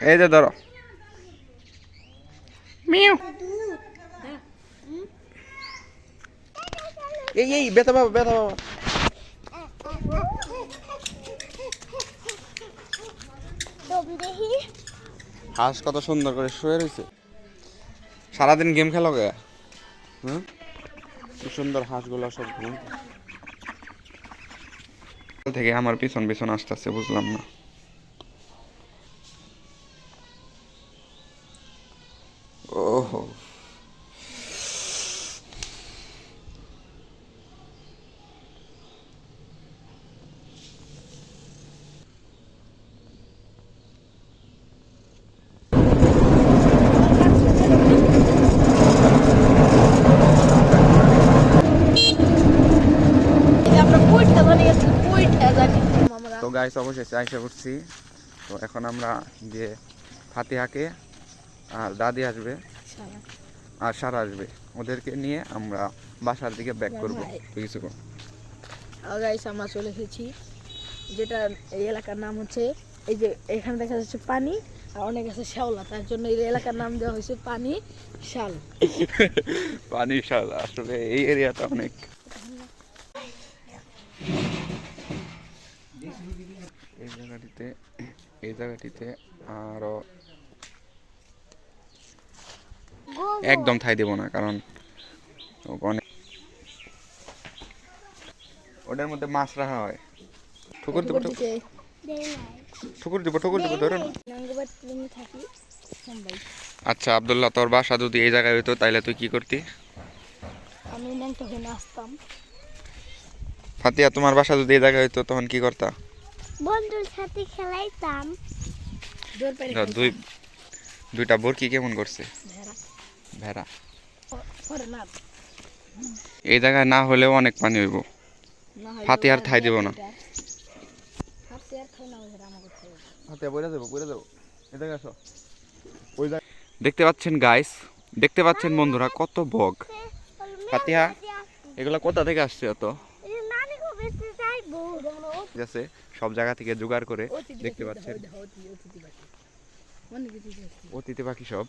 এই যে ধরো। মিউ। এই এই বেতা বাবা বেতা বাবা হাঁস কত সুন্দর করে শুয়ে রয়েছে সারাদিন গেম খেলো গে হুম? কি সুন্দর হাঁসগুলো সব ঘুম থেকে আমার পিছন পিছন আসতেছে বুঝলাম না ওহো এই যে আমরা পুইটটা জানি গেছি পুইটটা জানি আমরা তো গাইস অবশেষে আইসা করছি তো এখন আমরা যে ফাতিহাকে আর দাদি আসবে। আর সারা আসবে। ওদেরকে নিয়ে আমরা বাসার দিকে ব্যাক করব। কিছু গাইস আমরা চলে এসেছি। যেটা এই এলাকার নাম হচ্ছে এই যে এখানে দেখা যাচ্ছে পানি আর অনেক আছে শ্যাওলা। তার জন্য এই এলাকার নাম দেওয়া হয়েছে পানি শাল। পানি শাল আসলে এই এরিয়াটা অনেক। এই জায়গাটিতে এই জায়গাটিতে আরও একদম ঠাই দেব না কারণ অনেক ওটার মধ্যে মাছ রাখা হয়। ঠুকুর দিব ঠুকুর- দিব ঠুকুর দিব ধরো না আচ্ছা আব্দুল্লাহ তোর বাসা যদি এই জায়গায় হইতো তাইলে তুই কি করতি? আমি নাচতাম। ফাতিয়া তোমার বাসা যদি এই জায়গায় হইতো তখন কি করতা? বন্ধুর সাথে খেলাইতাম। দুই দুইটা বরকি কেমন করছে? ভেড়া। এই জায়গায় না হলেও অনেক পানি হইব। না হাতে আর ঠাই দেব না। দেখতে পাচ্ছেন গাইস দেখতে পাচ্ছেন বন্ধুরা কত বগ ফাতিহা এগুলা কোথা থেকে আসছে অত ঠিক আছে সব জায়গা থেকে জোগাড় করে দেখতে পাচ্ছেন। অতিথি পাখি সব।